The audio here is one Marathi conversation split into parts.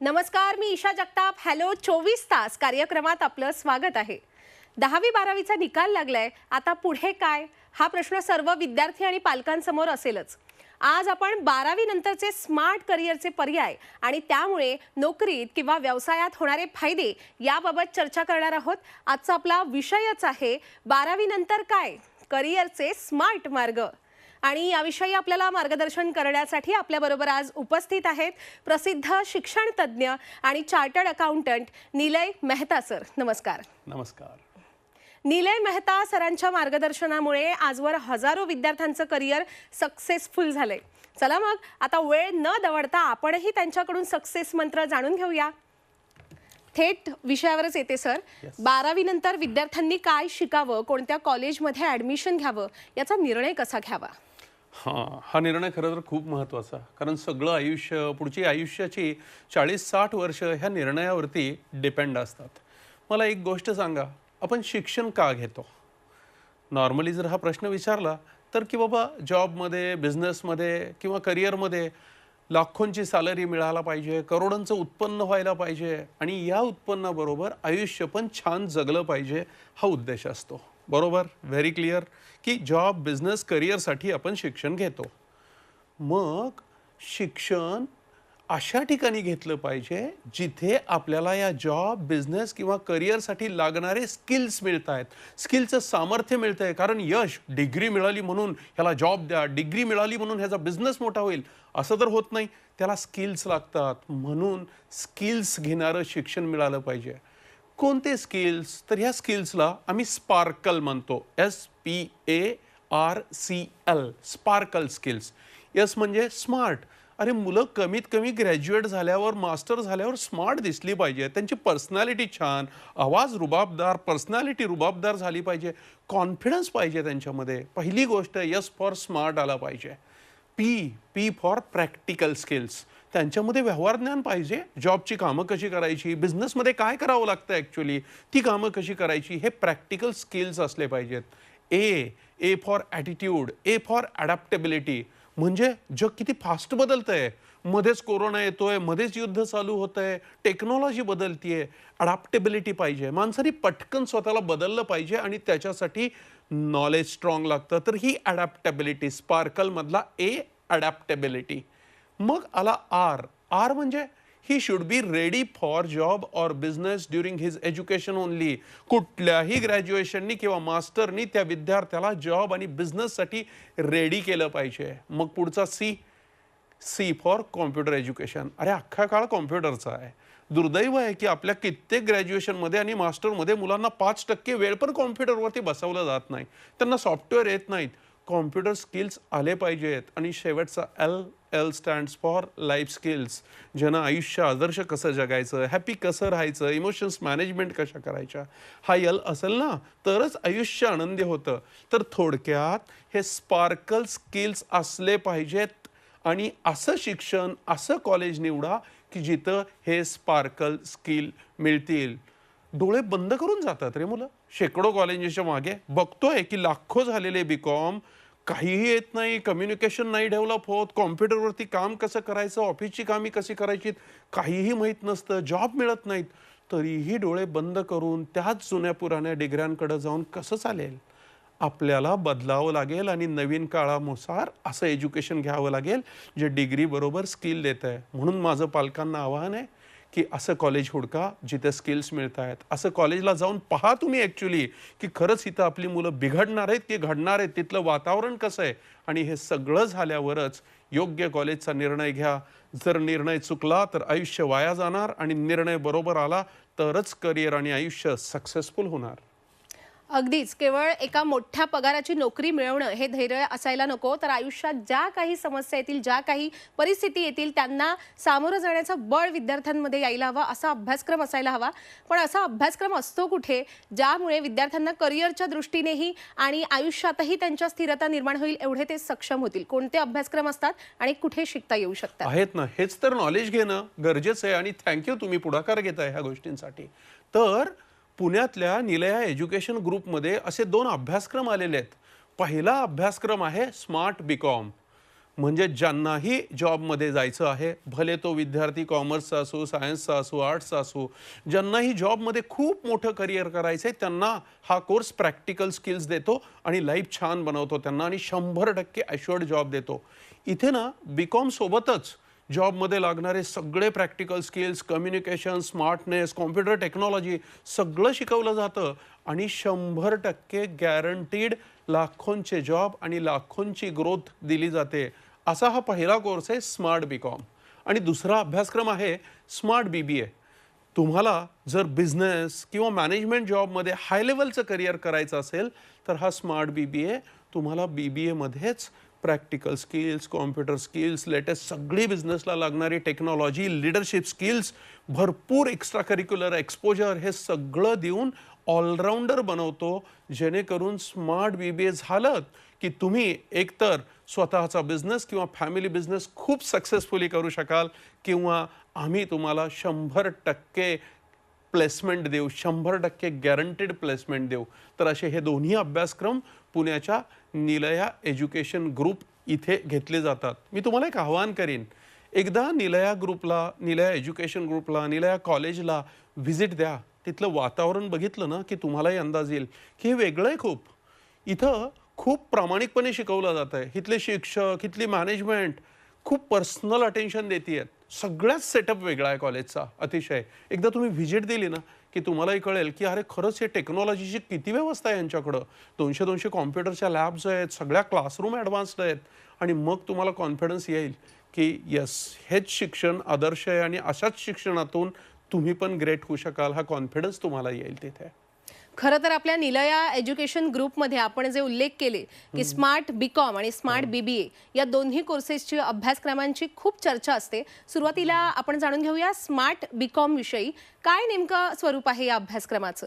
नमस्कार मी ईशा जगताप. हॅलो चोवीस तास कार्यक्रमात आपलं स्वागत आहे. दहावी बारावीचा निकाल लागलाय. आता पुढे काय? हा प्रश्न सर्व विद्यार्थी आणि पालकांसमोर असेलच. आज आपण बारावी नंतरचे स्मार्ट करिअरचे पर्याय आणि त्यामुळे नोकरीत किंवा व्यवसायात होणारे फायदे याबाबत चर्चा करणार आहोत. आजचा आपला विषयच आहे बारावी नंतर काय? करिअरचे स्मार्ट मार्ग. आणि याविषयी आपल्याला मार्गदर्शन करण्यासाठी आपल्याबरोबर आज उपस्थित आहेत प्रसिद्ध शिक्षण तज्ज्ञ आणि chartered accountant Nilay Mehta sir. नमस्कार. नमस्कार. निलय मेहता सरांच्या मार्गदर्शनामुळे आजवर हजारो विद्यार्थ्यांचं करिअर सक्सेसफुल झालंय. चला मग आता वेळ न दवडता आपणही त्यांच्याकडून सक्सेस मंत्र जाणून घेऊया. थेट विषयावरच येते सर. बारावी नंतर विद्यार्थ्यांनी काय शिकावं कोणत्या कॉलेजमध्ये ऍडमिशन घ्यावं याचा निर्णय कसा घ्यावा? हां हा निर्णय खरं तर खूप महत्त्वाचा. कारण सगळं आयुष्य पुढची आयुष्याची चाळीस साठ वर्ष ह्या निर्णयावरती डिपेंड असतात. मला एक गोष्ट सांगा आपण शिक्षण का घेतो? नॉर्मली जर हा प्रश्न विचारला तर की बाबा जॉबमध्ये बिझनेसमध्ये किंवा करिअरमध्ये लाखोंची सॅलरी मिळायला पाहिजे करोडांचं उत्पन्न व्हायला पाहिजे आणि या उत्पन्नाबरोबर आयुष्य पण छान जगलं पाहिजे हा उद्देश असतो. बरोबर? व्हेरी क्लिअर की जॉब बिझनेस करिअरसाठी आपण शिक्षण घेतो. मग शिक्षण अशा ठिकाणी घेतलं पाहिजे जिथे आपल्याला या जॉब बिझनेस किंवा करिअरसाठी लागणारे स्किल्स मिळत आहेत स्किलचं सामर्थ्य मिळतं आहे कारण यश डिग्री मिळाली म्हणून ह्याला जॉब द्या. डिग्री मिळाली म्हणून ह्याचा बिझनेस मोठा होईल. असं तर होत नाही. त्याला स्किल्स लागतात. म्हणून स्किल्स घेणारं शिक्षण मिळालं पाहिजे. कोणते स्किल्स तर ह्या स्किल्सला आम्ही स्पार्कल म्हणतो. S P A R C L sparkle skills S म्हणजे स्मार्ट अरे मुलं कमीत कमी ग्रॅज्युएट झाल्यावर मास्टर झाल्यावर स्मार्ट दिसली पाहिजे. त्यांची पर्सनॅलिटी छान आवाज रुबाबदार पर्सनॅलिटी रुबाबदार झाली पाहिजे. कॉन्फिडन्स पाहिजे त्यांच्यामध्ये. पहिली गोष्ट यस फॉर स्मार्ट आला पाहिजे. P P for practical skills त्यांच्यामध्ये व्यवहार ज्ञान पाहिजे. जॉबची कामं कशी करायची? बिझनेसमध्ये काय करावं लागतं ॲक्च्युली ती कामं कशी करायची? हे प्रॅक्टिकल स्किल्स असले पाहिजेत. A A for attitude A for adaptability म्हणजे जग किती फास्ट बदलतं आहे मध्येच कोरोना येतोय मध्येच युद्ध चालू होत आहे टेक्नॉलॉजी बदलतीये. अडॅप्टेबिलिटी पाहिजे. माणसाने पटकन स्वतःला बदललं पाहिजे आणि त्याच्यासाठी नॉलेज स्ट्रॉंग लागतं. तर ही अडॅप्टेबिलिटी स्पार्कलमधला ए अडॅप्टेबिलिटी मग आला आर. आर म्हणजे he should be ready for job or business during his education only कुठल्याही ग्रॅज्युएशननी किंवा मास्टरनी त्या विद्यार्थ्याला जॉब आणि बिझनेससाठी रेडी केलं पाहिजे. मग पुढचा C C for computer education अरे अख्खा काळ कॉम्प्युटरचा आहे. दुर्दैव आहे की आपल्या कित्येक ग्रॅज्युएशनमध्ये आणि मास्टरमध्ये मुलांना पाच टक्के वेळ पण कॉम्प्युटरवरती बसवलं जात नाही. त्यांना सॉफ्टवेअर येत नाहीत. कॉम्प्युटर स्किल्स आले पाहिजेत. आणि शेवटचा L L stands for life skills ज्यांना आयुष्य आदर्श कसं जगायचं हॅपी कसं राहायचं इमोशन्स मॅनेजमेंट कशा करायच्या हा यल असेल ना तरच आयुष्य आनंदी होतं. तर थोडक्यात हे स्पार्कल स्किल्स असले पाहिजेत. आणि असं शिक्षण असं कॉलेज निवडा की जिथं हे स्पार्कल स्किल मिळतील. डोळे बंद करून जातात रे मुलं. शेकडो कॉलेजेसच्या मागे बघतोय की लाखो झालेले बी कॉम काहीही येत नाही कम्युनिकेशन नाही डेव्हलप होत कॉम्प्युटरवरती काम कसं करायचं ऑफिसची कामी कशी करायची काहीही माहीत नसतं जॉब मिळत नाहीत. तरीही डोळे बंद करून त्याच जुन्या पुराण्या डिग्र्यांकडे जाऊन कसं चालेल? आपल्याला बदलावं लागेल आणि नवीन काळानुसार असं एज्युकेशन घ्यावं लागेल जे डिग्री बरोबर स्किल देत आहे म्हणून माझं पालकांना आव्हान आहे की असं कॉलेज हुडका जिथे स्किल्स मिळत आहेत असं कॉलेजला जाऊन पहा तुम्ही ॲक्च्युली की खरंच इथं आपली मुलं बिघडणार आहेत की घडणार आहेत? तिथलं वातावरण कसं आहे? आणि हे सगळं झाल्यावरच योग्य कॉलेजचा निर्णय घ्या. जर निर्णय चुकला तर आयुष्य वाया जाणार. आणि निर्णय बरोबर आला तरच करिअर आणि आयुष्य सक्सेसफुल होणार. अगदीच केवळ एका मोठ्या पगाराची नोकरी मिळवणं हे धैर्य असायला नको तर आयुष्यात ज्या काही समस्या येतील ज्या काही परिस्थिती येतील त्यांना सामोरं जाण्याचं बळ विद्यार्थ्यांमध्ये यायला हवं असा अभ्यासक्रम असायला हवा. पण असा अभ्यासक्रम असतो कुठे ज्यामुळे विद्यार्थ्यांना करिअरच्या दृष्टीनेही आणि आयुष्यातही त्यांच्या स्थिरता निर्माण होईल एवढे ते सक्षम होतील. कोणते अभ्यासक्रम असतात आणि कुठे शिकता येऊ शकतात? आहेत ना. हेच तर नॉलेज घेणं गरजेचं आहे आणि थँक्यू तुम्ही पुढाकार घेताय ह्या गोष्टींसाठी. तर पुण्यातल्या निलया एज्युकेशन ग्रुपमध्ये असे दोन अभ्यासक्रम आलेले आहेत. पहिला अभ्यासक्रम आहे स्मार्ट बीकॉम. म्हणजे ज्यांनाही जॉबमध्ये जायचं आहे भले तो विद्यार्थी कॉमर्सचा असो सायन्सचा असो आर्ट्सचा असो ज्यांनाही जॉबमध्ये खूप मोठं करिअर करायचं आहे त्यांना हा कोर्स प्रॅक्टिकल स्किल्स देतो आणि लाईफ छान बनवतो त्यांना आणि शंभर टक्के ॲश्युअर्ड जॉब देतो. इथे ना बी कॉमसोबतच जॉबमध्ये लागणारे सगळे practical skills communication smartness computer technology सगळं शिकवलं जातं आणि शंभर टक्के गॅरंटीड लाखोंचे जॉब आणि लाखोंची ग्रोथ दिली जाते. असा हा पहिला कोर्स आहे स्मार्ट बी कॉम आणि दुसरा अभ्यासक्रम आहे स्मार्ट बी बी ए तुम्हाला जर बिझनेस किंवा मॅनेजमेंट जॉबमध्ये हाय लेवलचं करिअर करायचं असेल तर हा स्मार्ट बी बी ए तुम्हाला B B एमध्येच practical skills computer skills latest सगळी बिझनेसला लागणारी टेक्नॉलॉजी लिडरशिप स्किल्स भरपूर एक्स्ट्रा करिक्युलर एक्सपोजर हे सगळं देऊन ऑलराऊंडर बनवतो जेणेकरून स्मार्ट बी बी ए झालं की तुम्ही एकतर स्वतःचा बिझनेस किंवा फॅमिली बिझनेस खूप सक्सेसफुली करू शकाल किंवा आम्ही तुम्हाला शंभर टक्के प्लेसमेंट देऊ शंभर टक्के गॅरंटेड प्लेसमेंट देऊ. तर असे हे दोन्ही अभ्यासक्रम पुण्याच्या निलया एज्युकेशन ग्रुप इथे घेतले जातात. मी तुम्हाला एक आव्हान करीन. एकदा निलया ग्रुपला निलया एज्युकेशन ग्रुपला निलया कॉलेजला व्हिजिट द्या. तिथलं वातावरण बघितलं ना की तुम्हालाही अंदाज येईल की हे वेगळं आहे खूप. इथं खूप प्रामाणिकपणे शिकवलं जात आहे. इथले शिक्षक इथली मॅनेजमेंट खूप पर्सनल अटेन्शन देते आहेत सगळ्याच सेटअप वेगळा आहे कॉलेजचा अतिशय. एकदा तुम्ही व्हिजिट दिली ना की तुम्हालाही कळेल की अरे खरंच हे टेक्नॉलॉजीची किती व्यवस्था आहे यांच्याकडं? दोनशे दोनशे कॉम्प्युटरच्या लॅब्स आहेत सगळ्या क्लासरूम ॲडव्हान्स्ड आहेत. आणि मग तुम्हाला कॉन्फिडन्स येईल की यस हेच शिक्षण आदर्श आहे आणि अशाच शिक्षणातून तुम्ही पण ग्रेट होऊ शकाल. हा कॉन्फिडन्स तुम्हाला येईल तिथे. खरं तर आपल्या निलया एज्युकेशन ग्रुपमध्ये आपण जे उल्लेख केले की स्मार्ट बी कॉम आणि स्मार्ट बी बी ए या दोन्ही कोर्सेसची अभ्यासक्रमांची खूप चर्चा असते. सुरुवातीला आपण जाणून घेऊया स्मार्ट बी कॉम विषयी. काय नेमकं स्वरूप आहे या अभ्यासक्रमाचं?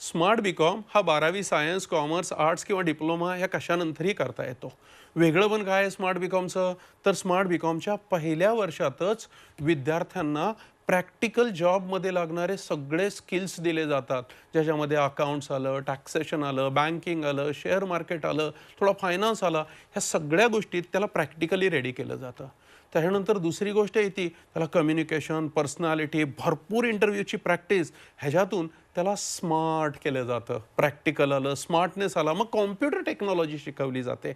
स्मार्ट बी कॉम हा बारावी सायन्स कॉमर्स आर्ट्स किंवा डिप्लोमा या कशानंतरही करता येतो. वेगळं पण काय आहे स्मार्ट बी कॉमचं तर स्मार्ट बी कॉमच्या पहिल्या वर्षातच विद्यार्थ्यांना प्रॅक्टिकल जॉबमध्ये लागणारे सगळे स्किल्स दिले जातात. ज्याच्यामध्ये अकाउंट्स आलं टॅक्सेशन आलं बँकिंग आलं शेअर मार्केट आलं थोडा फायनान्स आला ह्या सगळ्या गोष्टीत त्याला प्रॅक्टिकली रेडी केलं जातं. त्याच्यानंतर दुसरी गोष्ट येते त्याला कम्युनिकेशन पर्सनॅलिटी भरपूर इंटरव्ह्यूची प्रॅक्टिस ह्याच्यातून त्याला स्मार्ट केलं जातं. प्रॅक्टिकल आलं स्मार्टनेस आला मग कॉम्प्युटर टेक्नॉलॉजी शिकवली जाते.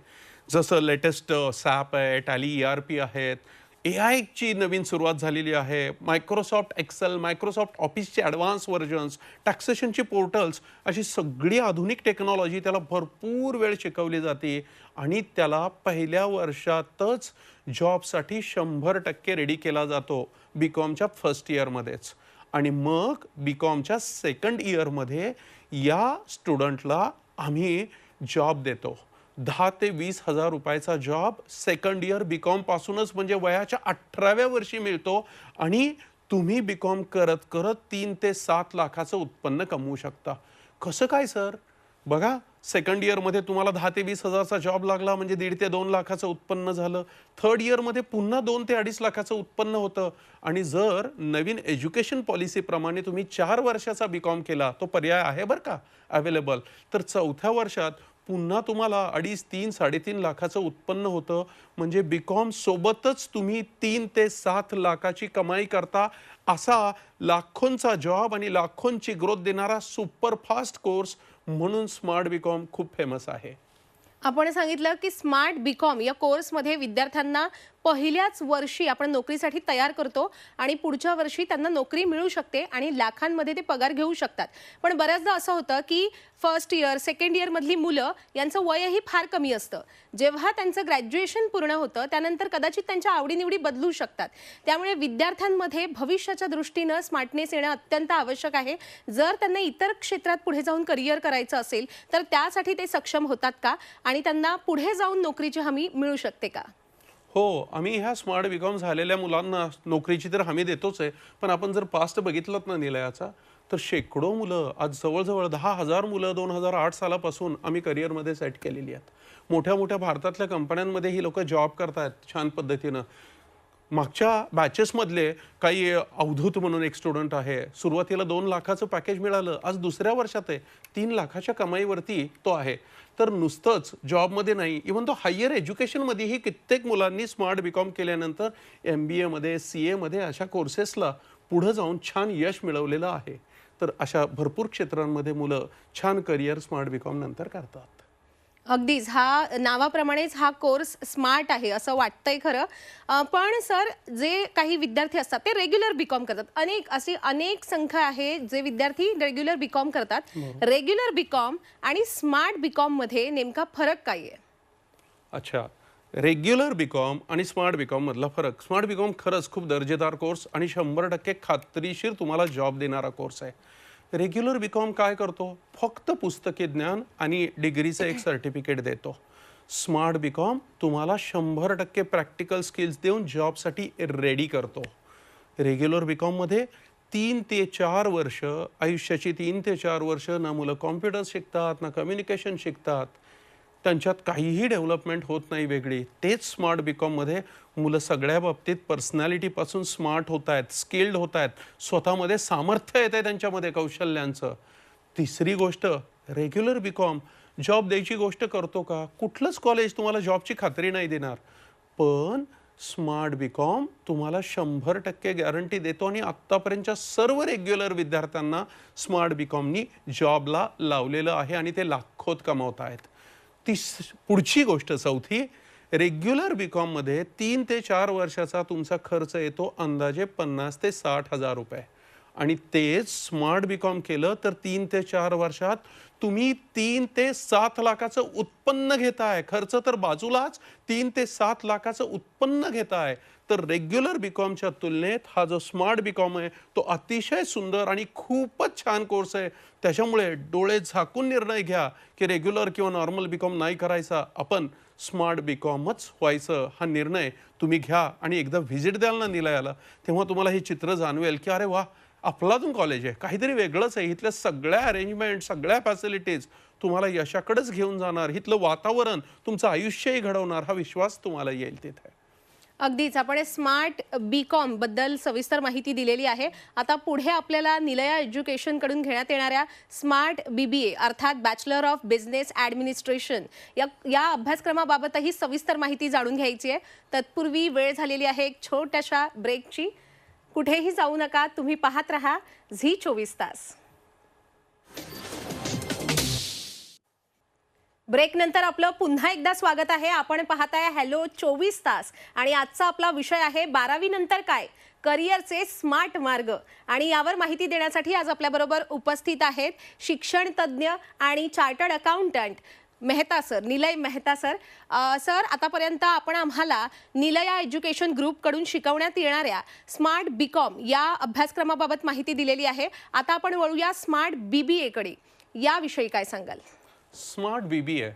जसं लेटेस्ट सॅप आहे टॅली ई आर पी आहेत ए आयची नवीन सुरुवात झालेली आहे. मायक्रोसॉफ्ट एक्सेल मायक्रोसॉफ्ट ऑफिसचे ॲडव्हान्स व्हर्जन्स टॅक्सेशनची पोर्टल्स अशी सगळी आधुनिक टेक्नॉलॉजी त्याला भरपूर वेळ शिकवली जाते आणि त्याला पहिल्या वर्षातच जॉबसाठी शंभर टक्के रेडी केला जातो बी कॉमच्या फर्स्ट इयरमध्येच आणि मग बी कॉमच्या सेकंड इयरमध्ये या स्टुडंटला आम्ही जॉब देतो. दहा ते वीस हजार रुपयाचा job second year B com पासूनच म्हणजे वयाच्या अठराव्या वर्षी मिळतो आणि तुम्ही बी कॉम करत करत तीन ते सात लाखाचं उत्पन्न कमवू शकता. कसं काय सर? बघा सेकंड इयरमध्ये तुम्हाला दहा ते वीस हजारचा जॉब लागला म्हणजे दीड ते दोन लाखाचं उत्पन्न झालं. थर्ड इयरमध्ये पुन्हा दोन ते अडीच लाखाचं उत्पन्न होतं. आणि जर नवीन एज्युकेशन पॉलिसीप्रमाणे तुम्ही चार वर्षाचा बी कॉम केला तो पर्याय आहे बरं का अवेलेबल तर चौथ्या वर्षात पुन्हा तुम्हाला अडीच तीन साडेतीन लाखाचं उत्पन्न होतं. म्हणजे बी कॉम सोबतच तुम्ही तीन ते सात लाखाची कमाई करता असा लाखोंचा जॉब आणि लाखोंची ग्रोथ देणारा सुपरफास्ट कोर्स म्हणून स्मार्ट बी कॉम खूप फेमस आहे. आपण सांगितलं की स्मार्ट बी कॉम या कोर्समध्ये विद्यार्थ्यांना पहिल्याच वर्षी आपण नोकरीसाठी तयार करतो आणि पुढच्या वर्षी त्यांना नोकरी मिळू शकते आणि लाखांमध्ये ते पगार घेऊ शकतात. पण बऱ्याचदा असं होतं की फर्स्ट इयर सेकंड इयरमधली मुलं यांचं वयही फार कमी असतं. जेव्हा त्यांचं ग्रॅज्युएशन पूर्ण होतं त्यानंतर कदाचित त्यांच्या आवडीनिवडी बदलू शकतात. त्यामुळे विद्यार्थ्यांमध्ये भविष्याच्या दृष्टीनं स्मार्टनेस येणं अत्यंत आवश्यक आहे. जर त्यांना इतर क्षेत्रात पुढे जाऊन करिअर करायचं असेल तर त्यासाठी ते सक्षम होतात का? आणि त्यांना पुढे जाऊन नोकरीची हमी मिळू शकते का? हो आम्ही ह्या स्मार्ट बिकॉम झालेल्या मुलांना नोकरीची तर हमी देतोच आहे पण आपण जर पास्ट बघितलं ना निलयाचा तर शेकडो मुलं आज जवळजवळ दहा हजार मुलं दोन हजार आठ सालापासून आम्ही करिअरमध्ये सेट केलेली आहेत. मोठ्या मोठ्या भारतातल्या कंपन्यांमध्ये ही लोक जॉब करतायत छान पद्धतीनं. मागच्या बॅचेसमधले काही अवधूत म्हणून एक स्टुडंट आहे. सुरुवातीला दोन लाखाचं पॅकेज मिळालं. आज दुसऱ्या वर्षात आहे. तीन लाखाच्या कमाईवरती तो आहे. तर नुसतंच जॉबमध्ये नाही इव्हन तो हायर एज्युकेशनमध्येही कित्येक मुलांनी स्मार्ट बी कॉम केल्यानंतर एम बी एमध्ये सी एमध्ये अशा कोर्सेसला पुढं जाऊन छान यश मिळवलेलं आहे. तर अशा भरपूर क्षेत्रांमध्ये मुलं छान करिअर स्मार्ट बी कॉम नंतर करतात. अगदीच. हा नावाप्रमाणेच हा कोर्स स्मार्ट आहे असं वाटतंय खरं. पण सर जे काही विद्यार्थी असतात ते रेग्युलर बीकॉम करतात. अनेक अशी अनेक संख्या आहे जे विद्यार्थी रेग्युलर बीकॉम करतात. रेग्युलर बीकॉम आणि स्मार्ट बीकॉममध्ये नेमका फरक काय आहे? अच्छा. रेग्युलर बी कॉम आणि स्मार्ट बी कॉम मधला फरक. स्मार्ट बी कॉम खरंच खूप दर्जेदार कोर्स आणि शंभर टक्के खात्रीशीर तुम्हाला जॉब देणारा कोर्स आहे. रेग्युलर बी कॉम काय करतो? फक्त पुस्तकी ज्ञान आणि डिग्रीचं एक सर्टिफिकेट देतो. स्मार्ट बी कॉम तुम्हाला शंभर टक्के प्रॅक्टिकल स्किल्स देऊन जॉबसाठी रेडी करतो. रेग्युलर बी कॉममध्ये तीन ते चार वर्ष आयुष्याची तीन ते चार वर्ष ना मुलं कॉम्प्युटर शिकतात ना कम्युनिकेशन शिकतात त्यांच्यात काहीही डेव्हलपमेंट होत नाही वेगळी. तेच स्मार्ट बी कॉममध्ये मुलं सगळ्या बाबतीत पर्सनॅलिटीपासून स्मार्ट होत आहेत स्किल्ड होत आहेत. स्वतःमध्ये सामर्थ्य येत आहे त्यांच्यामध्ये कौशल्यांचं. तिसरी गोष्ट रेग्युलर बी कॉम जॉब द्यायची गोष्ट करतो का? कुठलंच कॉलेज तुम्हाला जॉबची खात्री नाही देणार. पण स्मार्ट बीकॉम तुम्हाला शंभर टक्के गॅरंटी देतो आणि आत्तापर्यंतच्या सर्व रेग्युलर विद्यार्थ्यांना स्मार्ट बी कॉमनी जॉबला लावलेलं आहे आणि ते लाखोत कमावत आहेत. तीस पुढची गोष्ट चौथी रेग्युलर बी कॉममध्ये तीन ते चार वर्षाचा तुमचा खर्च येतो अंदाजे पन्नास ते साठ हजार रुपये. आणि तेच स्मार्ट बी कॉम केलं तर तीन ते चार वर्षात तुम्ही तीन ते सात लाखाचं उत्पन्न घेताय. खर्च तर बाजूलाच तीन ते सात लाखाचं उत्पन्न घेताय. तर रेग्युलर बी कॉमच्या तुलनेत हा जो स्मार्ट बी कॉम आहे तो अतिशय सुंदर आणि खूपच छान कोर्स आहे. त्याच्यामुळे डोळे झाकून निर्णय घ्या की रेग्युलर किंवा नॉर्मल बी कॉम नाही करायचा. आपण स्मार्ट बी कॉमच व्हायचं हा निर्णय तुम्ही घ्या आणि एकदा व्हिजिट द्याल ना निलयाला तेव्हा तुम्हाला हे चित्र जाणवेल की अरे वा अफलातून कॉलेज आहे. काहीतरी वेगळंच आहे. इथल्या सगळ्या अरेंजमेंट सगळ्या फॅसिलिटीज तुम्हाला यशाकडेच घेऊन जाणार. इथलं वातावरण तुमचं आयुष्यही घडवणार. हा विश्वास तुम्हाला येईल तिथे. अगदीच. आपण स्मार्ट बी कॉमबद्दल सविस्तर माहिती दिलेली आहे. आता पुढे आपल्याला निलया एज्युकेशनकडून घेण्यात येणाऱ्या स्मार्ट बी बी ए अर्थात बॅचलर ऑफ बिझनेस ॲडमिनिस्ट्रेशन या या अभ्यासक्रमाबाबतही सविस्तर माहिती जाणून घ्यायची आहे. तत्पूर्वी वेळ झालेली आहे एक छोट्याशा ब्रेकची कुठेही जाऊ नका तुम्ही पाहत राहा झी चोवीस तास. ब्रेक नंतर आपलं पुन्हा एकदा स्वागत आहे. आपण पाहताय हॅलो चोवीस तास. आणि आजचा आपला विषय आहे बारावी नंतर काय? करिअरचे स्मार्ट मार्ग. आणि यावर माहिती देण्यासाठी आज आपल्याबरोबर उपस्थित आहेत शिक्षण तज्ज्ञ आणि chartered accountant Mehta sir Nilay Mehta sir. Sir आतापर्यंत आपण आम्हाला निलया एज्युकेशन ग्रुपकडून शिकवण्यात येणाऱ्या स्मार्ट बी कॉम या अभ्यासक्रमाबाबत माहिती दिलेली आहे. आता आपण वळूया स्मार्ट बी बी एकडे याविषयी काय सांगाल? स्मार्ट बी बी ए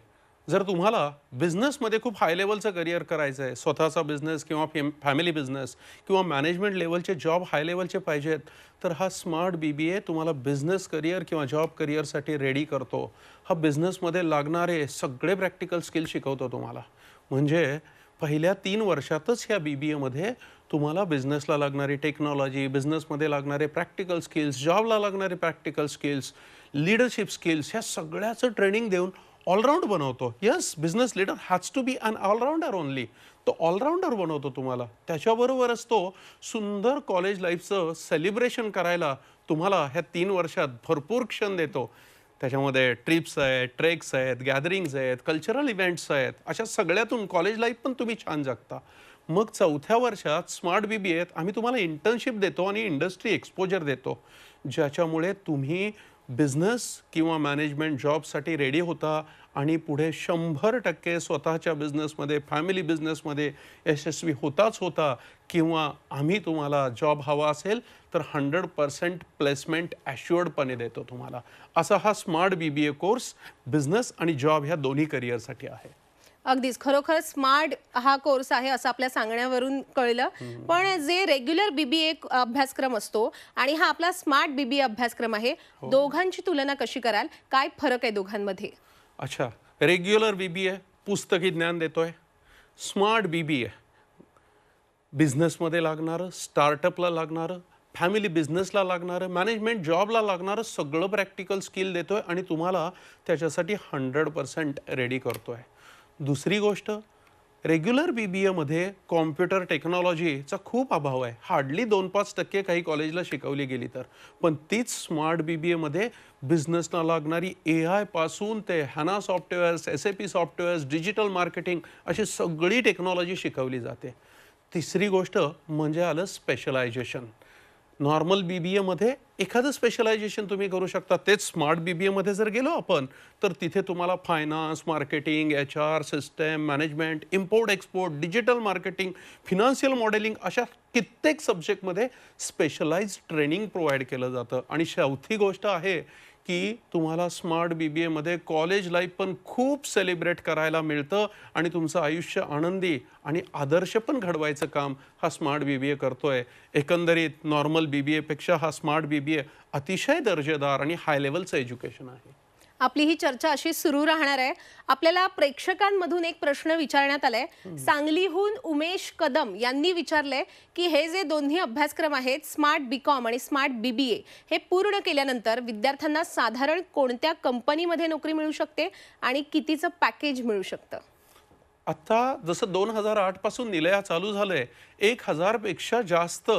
जर तुम्हाला बिझनेसमध्ये खूप हाय लेवलचं करिअर करायचं आहे स्वतःचा बिझनेस किंवा फेम फॅमिली बिझनेस किंवा मॅनेजमेंट लेवलचे जॉब हाय लेवलचे पाहिजेत तर हा स्मार्ट बी बी ए तुम्हाला बिझनेस करिअर किंवा जॉब करिअरसाठी रेडी करतो. हा बिझनेसमध्ये लागणारे सगळे प्रॅक्टिकल स्किल शिकवतो तुम्हाला. म्हणजे पहिल्या तीन वर्षातच ह्या बी बी एमध्ये तुम्हाला बिझनेसला लागणारी टेक्नॉलॉजी बिझनेसमध्ये लागणारे प्रॅक्टिकल स्किल्स जॉबला लागणारे प्रॅक्टिकल स्किल्स लिडरशिप स्किल्स ह्या सगळ्याचं ट्रेनिंग देऊन ऑलराऊंड बनवतो. Yes business leader has to be an allrounder only तो ऑलराऊंडर बनवतो तुम्हाला. त्याच्याबरोबरच तो सुंदर कॉलेज लाईफचं सेलिब्रेशन करायला तुम्हाला ह्या तीन वर्षात भरपूर क्षण देतो. त्याच्यामध्ये ट्रिप्स आहेत ट्रेक्स आहेत गॅदरिंग्स आहेत कल्चरल इव्हेंट्स आहेत. अशा सगळ्यातून कॉलेज लाईफ पण तुम्ही छान जगता. मग चौथ्या वर्षात स्मार्ट बी बी एत आम्ही तुम्हाला इंटर्नशिप देतो आणि इंडस्ट्री एक्सपोजर देतो. ज्याच्यामुळे तुम्ही बिझनेस किंवा मॅनेजमेंट जॉबसाठी रेडी होता आणि पुढे शंभर टक्के स्वतःच्या बिझनेसमध्ये फॅमिली बिझनेसमध्ये यशस्वी होताच होता किंवा आम्ही तुम्हाला जॉब हवा असेल तर हंड्रेड पर्सेंट प्लेसमेंट ॲश्युअर्डपणे देतो तुम्हाला. असा हा smart B B A course business आणि जॉब ह्या दोन्ही करिअरसाठी आहे. अगदीच. खरोखर स्मार्ट हा कोर्स आहे असं आपल्या सांगण्यावरून कळलं. पण जे रेग्युलर बीबीए अभ्यासक्रम असतो आणि हा आपला स्मार्ट बीबीए अभ्यासक्रम आहे दोघांची तुलना कशी कराल? काय फरक आहे दोघांमध्ये? अच्छा. रेग्युलर बी बी ए पुस्तकी ज्ञान देतोय. Smart B B A. बिझनेसमध्ये लागणारं स्टार्टअपला लागणारं फॅमिली बिझनेसला लागणारं मॅनेजमेंट जॉबला लागणारं सगळं प्रॅक्टिकल स्किल देतो आहे आणि तुम्हाला त्याच्यासाठी हंड्रेड पर्सेंट रेडी करतो आहे दुसरी गोष्ट रेग्युलर बी बी एमध्ये कॉम्प्युटर टेक्नॉलॉजीचा खूप अभाव आहे. हार्डली दोन पाच टक्के काही कॉलेजला शिकवली गेली तर. पण तीच स्मार्ट बी बी एमध्ये बिझनेसला लागणारी ए आयपासून ते HANA softwares S A P softwares digital marketing अशी सगळी टेक्नॉलॉजी शिकवली जाते. तिसरी गोष्ट म्हणजे आलं स्पेशलायझेशन नॉर्मल बी बी एमध्ये एखादं स्पेशलायझेशन तुम्ही करू शकता. तेच स्मार्ट बी बी एमध्ये जर गेलो आपण तर तिथे तुम्हाला finance marketing H R system management import export digital marketing financial modelling अशा कित्येक सब्जेक्टमध्ये स्पेशलाइज ट्रेनिंग प्रोव्हाइड केलं जातं. आणि चौथी गोष्ट आहे की तुम्हाला स्मार्ट बी बी एमध्ये कॉलेज लाईफ पण खूप सेलिब्रेट करायला मिळतं आणि तुमचं आयुष्य आनंदी आणि आदर्श पण घडवायचं काम हा स्मार्ट बी बी ए करतोय. एकंदरीत नॉर्मल बी बी एपेक्षा हा स्मार्ट बी बी ए अतिशय दर्जेदार आणि हाय लेवलचं एज्युकेशन आहे. आपली ही चर्चा अशी सुरू राहणार आहे. आपल्याला प्रेक्षकांमधून एक प्रश्न विचारण्यात आलाय. सांगलीहून उमेश कदम यांनी विचारलंय की हे जे दोन्ही अभ्यासक्रम आहेत स्मार्ट बीकॉम आणि स्मार्ट बीबीए हे पूर्ण केल्यानंतर विद्यार्थ्यांना साधारण कोणत्या कंपनीमध्ये नोकरी मिळू शकते आणि कितीचं पॅकेज मिळू शकतं? आता जसं दोन हजार आठपासून निलया चालू झालंय एक हजारपेक्षा जास्त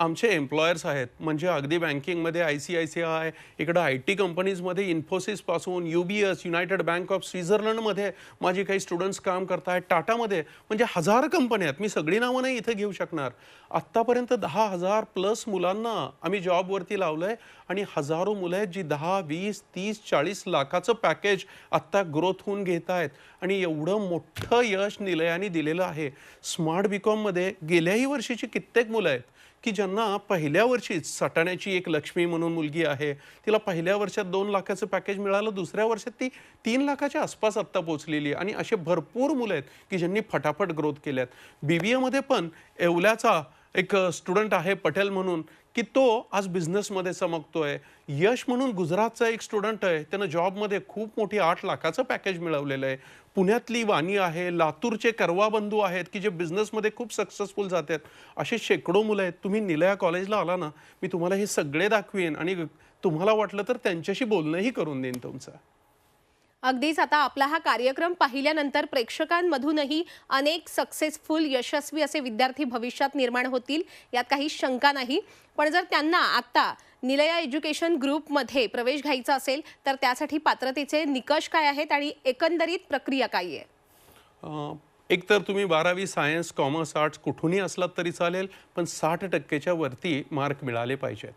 आमचे एम्प्लॉयर्स आहेत. म्हणजे अगदी बँकिंगमध्ये I C I C I इकडं आय टी कंपनीजमध्ये इन्फोसिसपासून U B S united bank of स्वित्झर्लंडमध्ये माझे काही स्टुडंट्स काम करत आहेत टाटामध्ये म्हणजे हजार कंपन्या आहेत. मी सगळी नावं नाही इथं घेऊ शकणार. आत्तापर्यंत दहा हजार प्लस मुलांना आम्ही जॉबवरती लावलं आहे आणि हजारो मुलं आहेत जी दहा वीस तीस चाळीस लाखाचं पॅकेज आत्ता ग्रोथ होऊन घेत आहेत आणि एवढं मोठं यश निलयाने दिलेलं आहे. स्मार्ट बीकॉममध्ये गेल्याही वर्षीची कित्येक मुलं आहेत की ज्यांना पहिल्या वर्षीच सटाण्याची एक लक्ष्मी म्हणून मुलगी आहे. तिला पहिल्या वर्षात दोन लाखाचं पॅकेज मिळालं दुसऱ्या वर्षात ती तीन लाखाच्या आसपास आत्ता पोचलेली आहे. आणि असे भरपूर मुलं आहेत की ज्यांनी फटाफट ग्रोथ केल्यात. बी बी एमध्ये पण एवल्याचा एक स्टुडंट आहे पटेल म्हणून की तो आज बिझनेसमध्ये चमकतोय. यश म्हणून गुजरातचा एक स्टुडंट आहे त्यानं जॉबमध्ये खूप मोठी आठ लाखाचं पॅकेज मिळवलेलं आहे. पुण्यातली वाणी आहे लातूरचे करवाबंधू आहेत की जे बिझनेसमध्ये खूप सक्सेसफुल जातात असे शेकडो मुलं आहेत. तुम्ही निलया कॉलेजला आला ना मी तुम्हाला हे सगळे दाखवीन आणि तुम्हाला वाटलं तर त्यांच्याशी बोलणंही करून देईन तुमचं. अगदीच आता आपला हा कार्यक्रम पाहिल्यानंतर प्रेक्षकांमधूनही अनेक सक्सेसफुल यशस्वी असे विद्यार्थी भविष्यात निर्माण होतील यात काही शंका नाही. पण जर त्यांना आत्ता निलया एज्युकेशन ग्रुपमध्ये प्रवेश घ्यायचा असेल तर त्यासाठी पात्रतेचे निकष काय आहेत आणि एकंदरीत प्रक्रिया काय आहे? एकतर एक तर तुम्ही बारावी सायन्स कॉमर्स आर्ट्स कुठूनही असलात तरी चालेल पण साठ टक्केच्या वरती मार्क मिळाले पाहिजेत.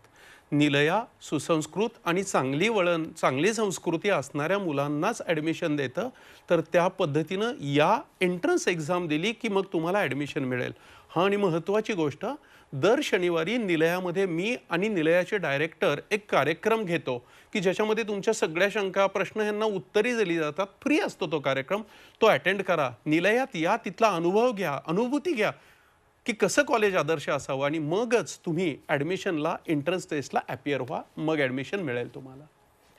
निलया सुसंस्कृत आणि चांगली वळण चांगली संस्कृती असणाऱ्या मुलांनाच ॲडमिशन देतं. तर त्या पद्धतीनं या एंट्रन्स एक्झाम दिली की मग तुम्हाला ॲडमिशन मिळेल. हा आणि महत्त्वाची गोष्ट दर शनिवारी निलयामध्ये मी आणि निलयाचे डायरेक्टर एक कार्यक्रम घेतो की ज्याच्यामध्ये तुमच्या सगळ्या शंका प्रश्न यांना उत्तरी दिली जातात. फ्री असतो तो कार्यक्रम. तो अटेंड करा. निलयात या तिथला अनुभव घ्या अनुभूती घ्या. की कसं कॉलेज आदर्श असावं आणि मगच तुम्ही ॲडमिशनला एंट्रन्स टेस्टला अपियर व्हा मग ॲडमिशन मिळेल तुम्हाला.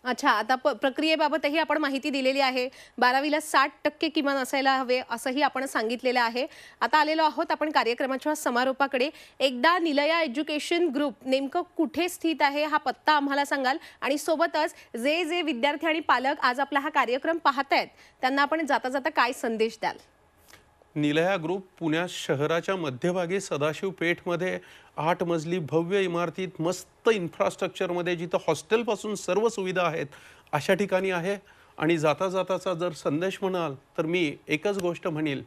अच्छा आता प प्रक्रियेबाबतही आपण माहिती दिलेली आहे. बारावीला साठ टक्के किमान असायला हवे असंही आपण सांगितलेलं आहे. आता आलेलो आहोत आपण कार्यक्रमाच्या समारोपाकडे. एकदा निलया एज्युकेशन ग्रुप नेमकं कुठे स्थित आहे हा पत्ता आम्हाला सांगाल. आणि सोबतच जे जे विद्यार्थी आणि पालक आज आपला हा कार्यक्रम पाहत आहेत त्यांना आपण जाता जाता काय संदेश द्याल? निलया ग्रुप पुण्यात शहराच्या मध्यभागी सदाशिव पेठमध्ये आठ मजली भव्य इमारतीत मस्त इन्फ्रास्ट्रक्चरमध्ये जिथं हॉस्टेलपासून सर्व सुविधा आहेत अशा ठिकाणी आहे. आणि जाता जाताचा जर संदेश म्हणाल तर मी एकच गोष्ट म्हणेल.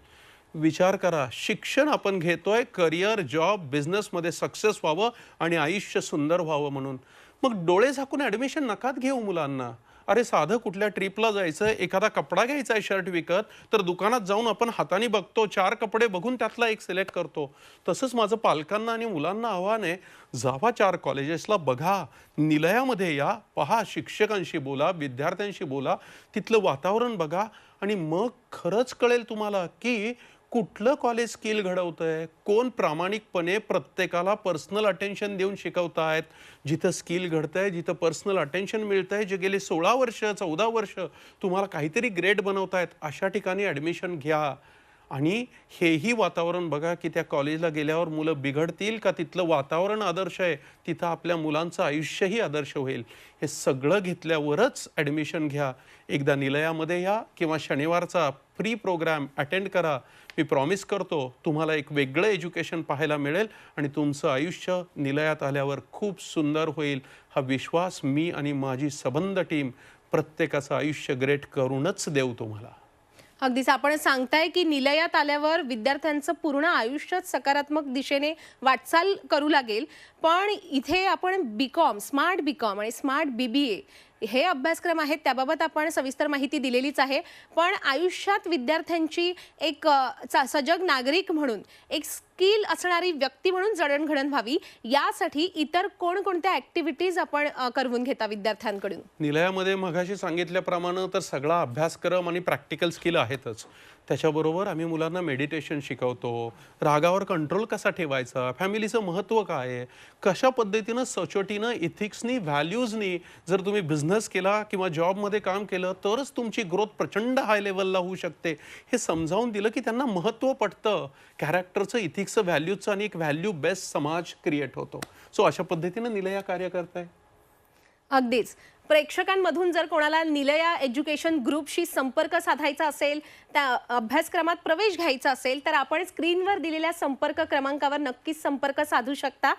विचार करा शिक्षण आपण घेतोय करिअर जॉब बिझनेसमध्ये सक्सेस व्हावं आणि आयुष्य सुंदर व्हावं म्हणून. मग डोळे झाकून ॲडमिशन नकात घेऊ मुलांना. अरे साधं कुठल्या ट्रिपला जायचं एखादा कपडा घ्यायचा आहे शर्ट विकत तर दुकानात जाऊन आपण हाताने बघतो चार कपडे बघून त्यातला एक सिलेक्ट करतो. तसंच माझं पालकांना आणि मुलांना आव्हान आहे जावा चार कॉलेजेसला बघा निलयामध्ये या पहा शिक्षकांशी बोला विद्यार्थ्यांशी बोला तिथलं वातावरण बघा आणि मग खरंच कळेल तुम्हाला की कुठलं कॉलेज स्किल घडवतंय? कोण प्रामाणिकपणे प्रत्येकाला पर्सनल अटेन्शन देऊन शिकवतायत? जिथं स्किल घडतंय जिथं पर्सनल अटेन्शन मिळतंय जे गेले सोळा वर्ष चौदा वर्ष तुम्हाला काहीतरी ग्रेट बनवतायत अशा ठिकाणी ॲडमिशन घ्या. आणि हेही वातावरण बघा की त्या कॉलेजला गेल्यावर मुलं बिघडतील का? तिथलं वातावरण आदर्श आहे. तिथं आपल्या मुलांचं आयुष्यही आदर्श होईल. हे सगळं घेतल्यावरच ॲडमिशन घ्या. एकदा निलयामध्ये या किंवा शनिवारचा फ्री प्रोग्राम अटेंड करा. मी प्रॉमिस करतो तुम्हाला एक वेगळं एज्युकेशन पाहायला मिळेल आणि तुमचं आयुष्य निलयात आल्यावर खूप सुंदर होईल. हा विश्वास मी आणि माझी सबंध टीम प्रत्येकाचं आयुष्य ग्रेट करूनच देऊ तुम्हाला. अगदीच आपण सांगताय की निलयात आल्यावर विद्यार्थ्यांचं पूर्ण आयुष्यच सकारात्मक दिशेने वाटचाल करू लागेल. पण इथे आपण B com smart B com आणि स्मार्ट बी बी ए हे अभ्यासक्रम आहेत. त्याबाबत आपण सविस्तर माहिती दिलेलीच आहे. पण आयुष्यात विद्यार्थ्यांची एक सजग नागरिक म्हणून एक स्किल असणारी व्यक्ती म्हणून जडणघडण व्हावी. यासाठी इतर कोणकोणत्या ॲक्टिव्हिटीज आपण करवून घेता विद्यार्थ्यांकडून? निलयामध्ये मघाशी सांगितल्याप्रमाणे तर सगळा अभ्यासक्रम आणि प्रॅक्टिकल स्किल आहेतच. त्याच्याबरोबर आम्ही मुलांना मेडिटेशन शिकवतो. रागावर कंट्रोल कसा ठेवायचा? फॅमिलीचं महत्त्व काय आहे? कशा पद्धतीनं सचोटीनं इथिक्सनी व्हॅल्यूजनी जर तुम्ही बिझनेस केला किंवा जॉबमध्ये काम केलं तरच तुमची ग्रोथ प्रचंड हाय लेवलला होऊ शकते. हे समजावून दिलं की त्यांना महत्त्व पटतं. कॅरेक्टरचं इथिक्सचं व्हॅल्यूजचं आणि एक व्हॅल्यू बेस्ट समाज क्रिएट होतो. सो अशा पद्धतीनं निलया कार्य करताय? अगदीच. प्रेक्षकांमधून जर कोणाला निलया एज्युकेशन ग्रुपशी संपर्क साधायचा असेल त्या अभ्यासक्रमात प्रवेश घ्यायचा असेल तर आपण स्क्रीनवर दिलेल्या संपर्क क्रमांकावर नक्कीच संपर्क साधू शकता.